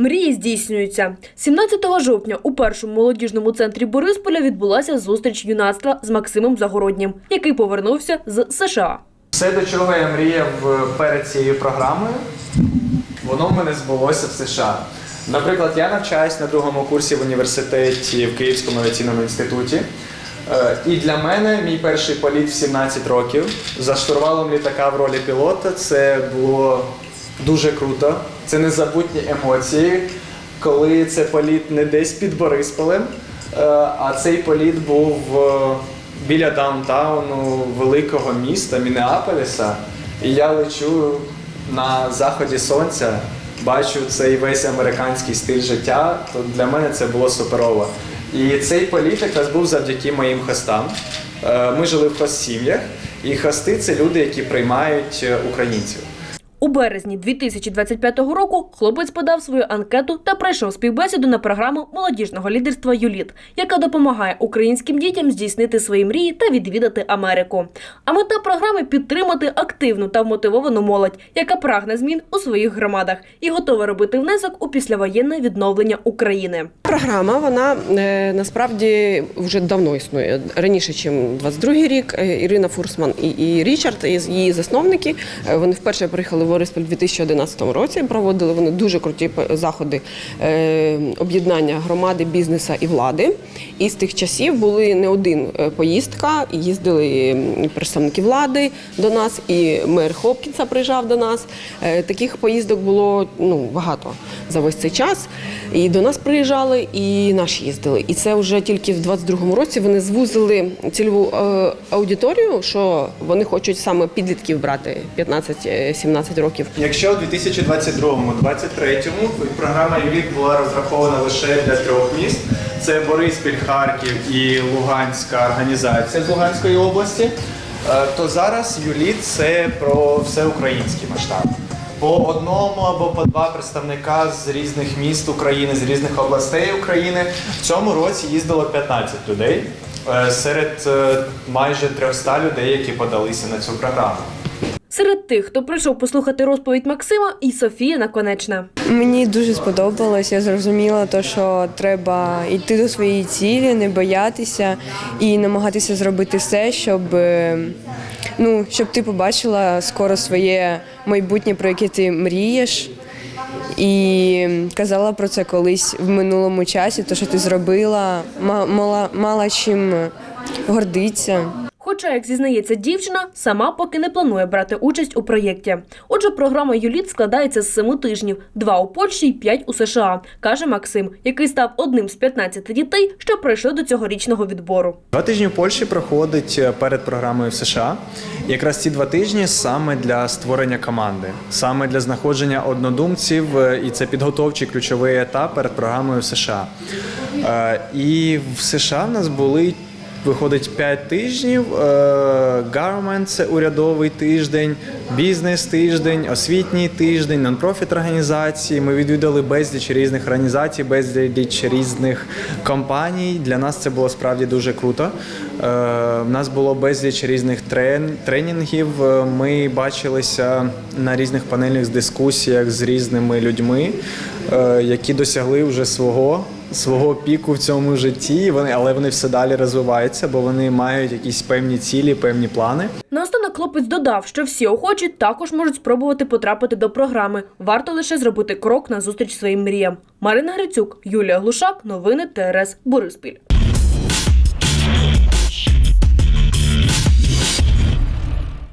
Мрії здійснюються. 17 жовтня у першому молодіжному центрі Борисполя відбулася зустріч юнацтва з Максимом Загороднім, який повернувся з США. Все, до чого я мріяв перед цією програмою, воно в мене збулося в США. Наприклад, я навчаюсь на другому курсі в університеті в Київському авіаційному інституті. Е, І для мене мій перший політ в 17 років за штурвалом літака в ролі пілота це було дуже круто. Це незабутні емоції, коли це політ не десь під Борисполем, е, а цей політ був е, біля даунтауну великого міста Мінеаполіса. І я лечу на заході сонця, бачу цей весь американський стиль життя. То для мене це було суперово. І цей політ якраз був завдяки моїм хостам. Е, Ми жили в хост-сім'ях, і хости це люди, які приймають українців. У березні 2025 року хлопець подав свою анкету та пройшов співбесіду на програму молодіжного лідерства Юліт, яка допомагає українським дітям здійснити свої мрії та відвідати Америку. А мета програми підтримати активну та вмотивовану молодь, яка прагне змін у своїх громадах і готова робити внесок у післявоєнне відновлення України. Програма вона е, насправді вже давно існує раніше, ніж 22-й рік. Е, Ірина Фурсман і, і Річард, її засновники. е, Вони вперше приїхали в Бориспіль у 2011 році. Проводили вони дуже круті заходи е, об'єднання громади, бізнеса і влади. І з тих часів були не один е, поїздка. Їздили представники влади до нас, і мер Хопкінса приїжджав до нас. Е, Таких поїздок було ну багато за весь цей час. І до нас приїжджали, і наші їздили. І це вже тільки в 22-му році вони звузили цільову аудиторію, що вони хочуть саме підлітків брати 15-17 років. Якщо у 2022-2023 програма ЮЛІК була розрахована лише для трьох міст: це Бориспіль, Харків і Луганська організація з Луганської області, е, то зараз ЮЛІТ це про всеукраїнський масштаб. По одному або по два представника з різних міст України, з різних областей України. В цьому році їздило 15 людей е, серед е, майже 300 людей, які подалися на цю програму. Серед тих, хто прийшов послухати розповідь Максима, і Софія Наконечна. Мені дуже сподобалось. Я зрозуміла, то, що треба йти до своєї цілі, не боятися і намагатися зробити все, щоб, ну, щоб ти побачила скоро своє майбутнє, про яке ти мрієш. І казала про це колись в минулому часі, то що ти зробила, мала, мала чим гордитися. Хоча, як зізнається дівчина, сама поки не планує брати участь у проєкті. Отже, програма Юліт складається з семи тижнів: два у Польщі і п'ять у США, каже Максим, який став одним з 15 дітей, що пройшли до цьогорічного відбору. Два тижні в Польщі проходить е, перед програмою в США. Якраз ці два тижні саме для створення команди, саме для знаходження однодумців, е, і це підготовчий ключовий етап перед програмою в США. Е, І в США в нас були. Виходить 5 тижнів. Е, Government – це урядовий тиждень, бізнес тиждень, освітній тиждень, нон-профіт організації. Ми відвідали безліч різних організацій, безліч різних компаній. Для нас це було справді дуже круто. Е, В нас було безліч різних тренінгів. Е, Ми бачилися на різних панельних дискусіях з різними людьми, е, які досягли вже свого. Свого піку в цьому житті, вони, але вони все далі розвиваються, бо вони мають якісь певні цілі, певні плани. Наостанок хлопець додав, що всі охочі також можуть спробувати потрапити до програми. Варто лише зробити крок на зустріч своїм мріям. Марина Грицюк, Юлія Глушак, новини ТРС Бориспіль.